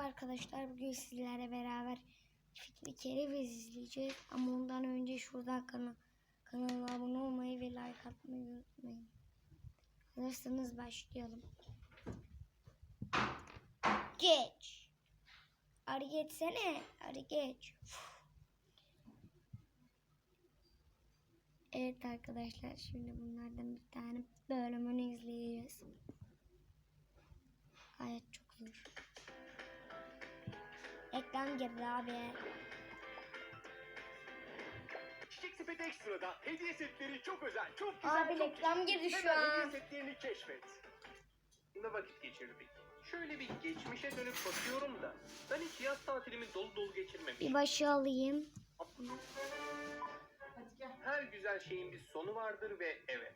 arkadaşlar. Bugün sizlerle beraber Fikri Kereviz izleyeceğiz. Ama ondan önce şuradan kana kanalıma abone olmayı ve like atmayı unutmayın. Hazırsanız başlayalım. Geç. Arı geçsene. Arı geç. Evet arkadaşlar şimdi bunlardan bir tane bölümünü izleyeceğiz. Gayet Ekran girdi abi. Çiçek Sepet Ekstra'da hediye setleri çok özel, çok güzel, Abi çok reklam çeşitli. girdi şu Hemen an. hediye setlerini keşfet. Ne vakit geçirdik. Şöyle bir geçmişe dönüp bakıyorum da ben hiç yaz tatilimi dolu dolu geçirmemişim. Bir başı alayım. Her güzel şeyin bir sonu vardır ve evet.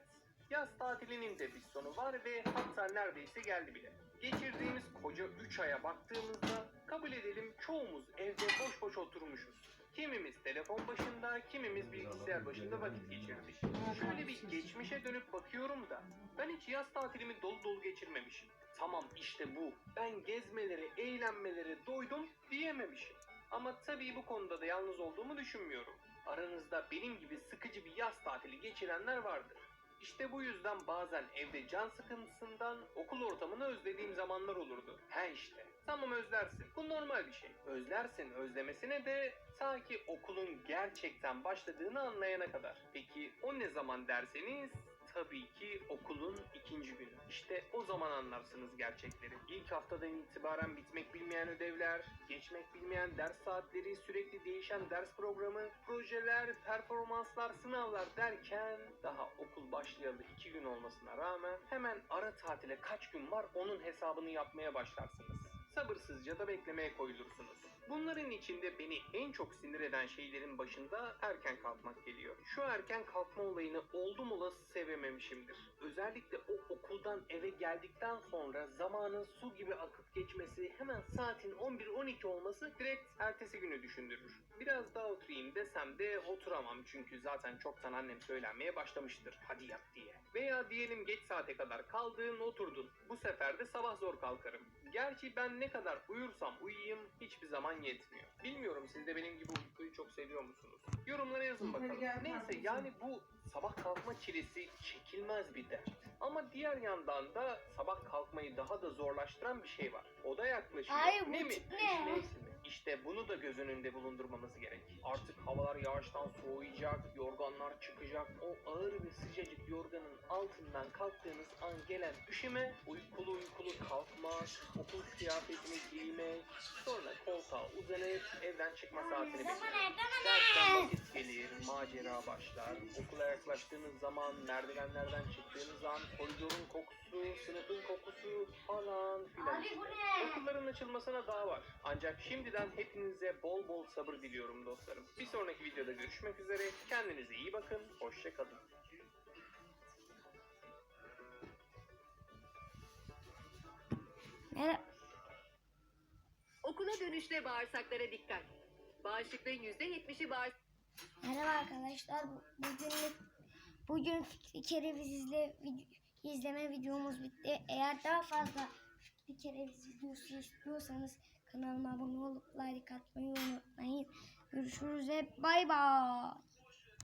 Yaz tatilinin de bir sonu var ve hatta neredeyse geldi bile. Geçirdiğimiz koca 3 aya baktığımızda kabul edelim çoğumuz evde boş boş oturmuşuz. Kimimiz telefon başında, kimimiz bilgisayar başında vakit geçirmiş. Şöyle bir geçmişe dönüp bakıyorum da ben hiç yaz tatilimi dolu dolu geçirmemişim. Tamam işte bu. Ben gezmelere, eğlenmelere doydum diyememişim. Ama tabii bu konuda da yalnız olduğumu düşünmüyorum. Aranızda benim gibi sıkıcı bir yaz tatili geçirenler vardır. İşte bu yüzden bazen evde can sıkıntısından okul ortamını özlediğim zamanlar olurdu. He işte. Tamam özlersin. Bu normal bir şey. Özlersin özlemesine de ta ki okulun gerçekten başladığını anlayana kadar. Peki o ne zaman derseniz tabii ki okulun ikinci günü. İşte o zaman anlarsınız gerçekleri. İlk haftadan itibaren bitmek bilmeyen ödevler, geçmek bilmeyen ders saatleri, sürekli değişen ders programı, projeler, performanslar, sınavlar derken daha okul başlayalı iki gün olmasına rağmen hemen ara tatile kaç gün var onun hesabını yapmaya başlarsınız. Sabırsızca da beklemeye koyulursunuz. Bunların içinde beni en çok sinir eden şeylerin başında erken kalkmak geliyor. Şu erken kalkma olayını oldum olası sevememişimdir. Özellikle o okuldan eve geldikten sonra zamanın su gibi akıp geçmesi, hemen saatin 11-12 olması direkt ertesi günü düşündürür. Biraz daha oturayım desem de oturamam çünkü zaten çoktan annem söylenmeye başlamıştır hadi yat diye. Veya diyelim geç saate kadar kaldın oturdun. Bu sefer de sabah zor kalkarım. Gerçi ben ne kadar uyursam uyuyayım hiçbir zaman yetmiyor. Bilmiyorum siz de benim gibi uykuyu çok seviyor musunuz? Yorumlara yazın bakalım. Neyse yani bu sabah kalkma çilesi çekilmez bir dert. Ama diğer yandan da sabah kalkmayı daha da zorlaştıran bir şey var. O da yaklaşıyor. Ay, ne mi? ne? Kış mevsimi. İşte bunu da göz önünde bulundurmamız gerek. Artık havalar yağıştan soğuyacak, yorganlar çıkacak. O ağır ve sıcacık altından kalktığınız an gelen üşüme, uykulu uykulu kalkmak, okul kıyafetini giymek, sonra koltuğa uzanıp evden çıkma saatini beklemek. Dersten vakit gelir, macera başlar. Okula yaklaştığınız zaman, merdivenlerden çıktığınız an, koridorun kokusu, sınıfın kokusu falan filan. Abi işte. bu ne? Okulların açılmasına daha var. Ancak şimdiden hepinize bol bol sabır diliyorum dostlarım. Bir sonraki videoda görüşmek üzere. Kendinize iyi bakın. Hoşça Merhaba. Okula dönüşte bağırsaklara dikkat. Bağışıklığın %70'i bağırsak. Merhaba arkadaşlar. Bu- Bugün bugün Fikri Kereviz izle, izleme videomuz bitti. Eğer daha fazla Fikri Kereviz videosu istiyorsanız kanalıma abone olup like atmayı unutmayın. Görüşürüz. Bay bay.